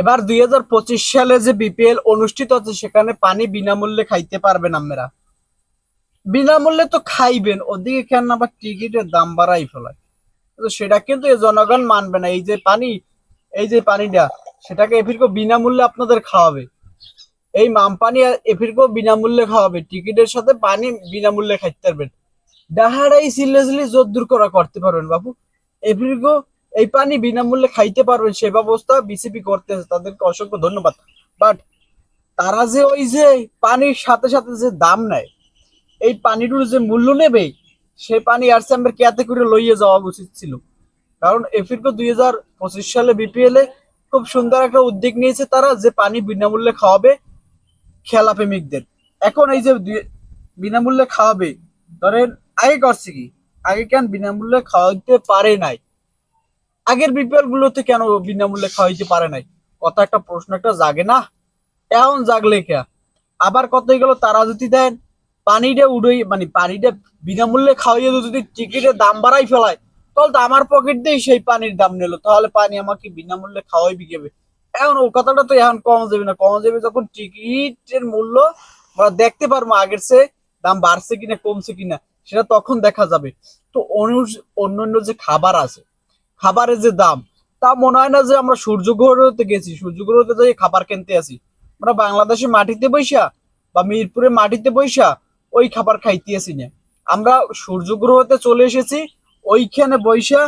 এবার দুই হাজার পঁচিশ সালে যে বিপিএল অনুষ্ঠিত হচ্ছে, সেখানে পানি বিনামূল্যে খাইতে পারবেন আপনারা। বিনামূল্যে তো খাইবেন, ওদিকে কেন আবার টিকিটের দাম বাড়াই ফেলায়? সেটা কিন্তু এই জনগণ মানবে না। এই যে পানি, এই যে পানিটা, সেটাকে এফিরকো বিনামূল্যে আপনাদের খাওয়াবে। এই মাম পানি এফিরকো বিনামূল্যে খাওয়াবে। টিকিটের সাথে পানি বিনামূল্যে খাইতে পারবেন। ডাহারাই সিরিয়াসলি জোর দূর করা করতে পারবেন বাবু এফিরকো এই পানি বিনামূল্যে খাইতে পারবেন, সে ব্যবস্থা বিসিপি করতেছে। তাদেরকে অসংখ্য ধন্যবাদ। বাট তারা যে ওই যে পানির সাথে সাথে যে দাম নেয়, এই পানিটুর যে মূল্য নেবে, সে পানি আর স্যাম্বের কেয়াতে করে লইয়ে যাওয়া উচিত ছিল। কারণ এফিরকো দুই হাজার পঁচিশ সালে বিপিএল এ খুব সুন্দর একটা উদ্যোগ নিয়েছে তারা যে পানি বিনামূল্যে খাওয়াবে খেলা প্রেমিকদের এখন এই যে বিনামূল্যে খাওয়াবে, ধরেন আগে করছে কি? আগে কেন বিনামূল্যে খাওয়াইতে পারে নাই? আগের বিপিএল গুলোতে কেন বিনামূল্যে খাওয়াইতে পারে নাই? কত একটা প্রশ্ন, একটা জাগে না? এখন জাগলে কে? আবার কত গেল? তারা যদি দেন, পানিটা উড়ে মানে পানিটা বিনামূল্যে খাওয়াইয়ে যদি টিকিটের দাম বাড়াই ফেলায়, তাহলে তো আমার পকেট দিয়ে সেই পানির দাম নিল। তাহলে পানি আমাকে বিনামূল্যে খাওয়াই বিকেবে এখন ও কথাটা তো এখন কমা যাবে না। কমা যাবে যখন টিকিটের মূল্য আমরা দেখতে পারব আগের চেয়ে দাম বাড়ছে কিনা, কমছে কিনা, সেটা তখন দেখা যাবে। তো অনু- অন্যান্য যে খাবার আছে খাবারের যে দাম, তা মনে হয় না যে আমরা সূর্য গ্রহতে গেছি। সূর্য গ্রহতে যাই খাবার কিনতে আসি। আমরা বাংলাদেশে মাটিতে বৈশা বা মিরপুরে মাটিতে বৈশা ওই খাবার খাইতে আসি না। আমরা সূর্য গ্রহতে চলে এসেছি, ওইখানে বৈশা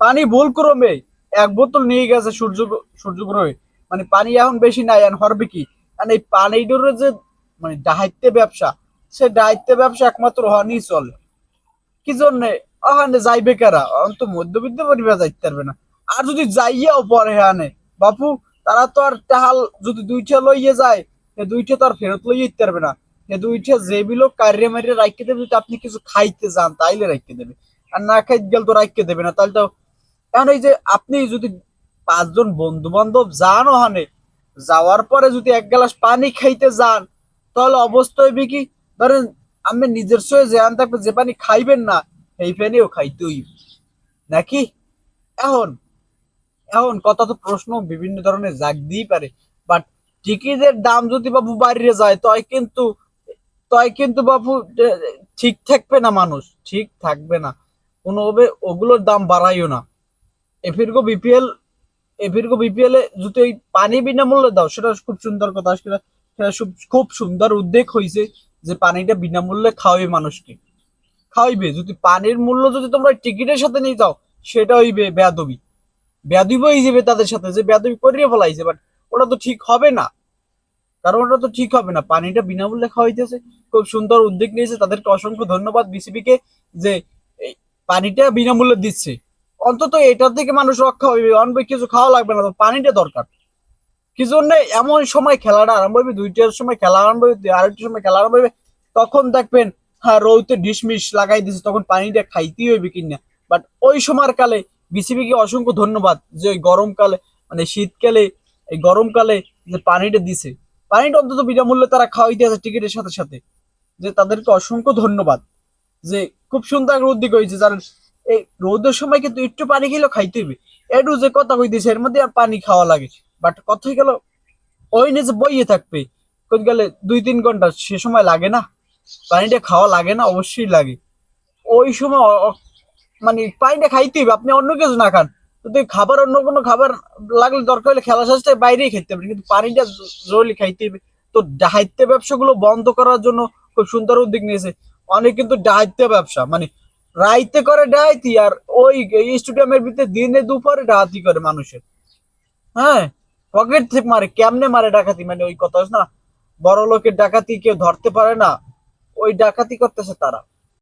পানি ভুল ক্রমে এক বোতল নিয়ে গেছে সূর্য সূর্য গ্রহে মানে পানি এখন বেশি নাই, এখন হরবে কি? মানে এই পানিটার যে মানে দায়িত্ব ব্যবসা, সে দায়িত্ব ব্যবসা একমাত্র হনি চলে কি জন্যে ওখানে যাইবে কারা? অন তো মধ্যবিত্ত পরিবার যাইতে পারবে না। আর যদি যাইয়াও পরে হানে বাপু, তারা তো আর টাহাল যদি দুইটা লইয়ে যায় সে দুইটা তো আর ফেরত লইয়ে দিতে পারবে না। সে দুইটা যে বিলো কারিয়ে মারিয়ে রাখতে দেবে, যদি আপনি কিছু খাইতে যান, তাইলে রাখতে দেবে। আর না খাইতে গেলে তো রাখতে দেবে না। তাহলে তো এখন এই যে আপনি যদি পাঁচজন বন্ধু বান্ধব যান ওখানে যাওয়ার পরে যদি এক গ্লাস পানি খাইতে যান, তাহলে অবস্থা হইবে কি? ধরেন আমি নিজের সয়ে থাকবে যে পানি খাইবেন না এই পানিও খাইতে হইবে নাকি? এখন এখন কথা তো প্রশ্ন বিভিন্ন ধরনের জাগ দিই পারে। বাট টিকিটের দাম যদি বাবু বাড়িয়ে যায়, তয় কিন্তু তয় কিন্তু বাবু ঠিক থাকবে না মানুষ। ঠিক থাকবে না। কোনোভাবে ওগুলোর দাম বাড়াইও না। এফিরগো বিপিএল এফিরগো বিপিএল এ যদি ওই পানি বিনামূল্যে দাও, সেটা খুব সুন্দর কথা। সেটা খুব- সুন্দর উদ্যোগ হয়েছে যে পানিটা বিনামূল্যে খাওয়াবে মানুষকে। খাওয়াইবে। যদি পানির মূল্য যদি তোমরা টিকিটের সাথে নিয়ে যাও, সেটা হইবে বেয়াদবি। বেয়াদবি হয়ে যাবে তাদের সাথে, যে বেয়াদবি করিয়ে ফেলাইছে বাট ওটা তো ঠিক হবে না। কারণ ওটা তো ঠিক হবে না। পানিটা বিনামূল্যে খাওয়াইতেছে, খুব সুন্দর উদ্যোগ নিয়েছে। তাদেরকে অসংখ্য ধন্যবাদ বিসিবি কে যে পানিটা বিনামূল্যে দিচ্ছে। অন্তত এটার থেকে মানুষ রক্ষা হইবে অন্য কিছু খাওয়া লাগবে না, তো পানিটা দরকার। কি জন্য এমন সময় খেলাটা আরম্ভ হবে দুইটার সময় খেলা আরম্ভ হবে আরেকটার সময় খেলা আরম্ভ হবে তখন দেখবেন হ্যাঁ রৌতে ডিসমিস লাগাই দিছে, তখন পানিটা খাইতেই হইবে কিনা। বাট ওই সময়ের কালে বিসিবি কে অসংখ্য ধন্যবাদ যে ওই গরমকালে মানে শীতকালে, এই গরমকালে যে পানিটা দিছে। পানিটা অন্তত বিনামূল্যে তারা খাওয়াইতে আছে টিকিটের সাথে সাথে। যে তাদেরকে অসংখ্য ধন্যবাদ। যে খুব সুন্দর উদ্যোগ হয়েছে, জানেন, এই রোদের সময় কিন্তু একটু পানি খেলেও খাইতে হইবে। একটু যে কথা কইতেছে, এর মধ্যে আর পানি খাওয়া লাগে। বাট কথাই গেল ওই নিয়ে যে বইয়ে থাকবে। কই গেলে দুই তিন ঘণ্টা সে সময় লাগে না। পানিটা খাওয়া লাগে না, অবশ্যই লাগে। ওই সময় মানে পানিটা খাইতে হবে আপনি অন্য কিছু না খান। যদি খাবার, অন্য কোনো খাবার লাগলে দরকার হলে খেলা শেষে বাইরেই খেতে হবে, কিন্তু পানিটা জরুরি খাইতে হবে তো দায়িত্ব ব্যবসাগুলো বন্ধ করার জন্য খুব সুন্দর উদ্যোগ নিয়েছে। অনেক কিন্তু দায়িত্ব ব্যবসা মানে রাইতে করে ডাইতি আর ওই স্টেডিয়ামের ভিতরে দিনে দুপুরে ডাহাতি করে মানুষের। হ্যাঁ পকেট থেকে মারে, কেমনে মারে ডাকাতি? মানে ওই কথা না বড় লোকের ডাকাতি কেউ ধরতে পারে না। ওই ডাকাতি করতেছে তারা।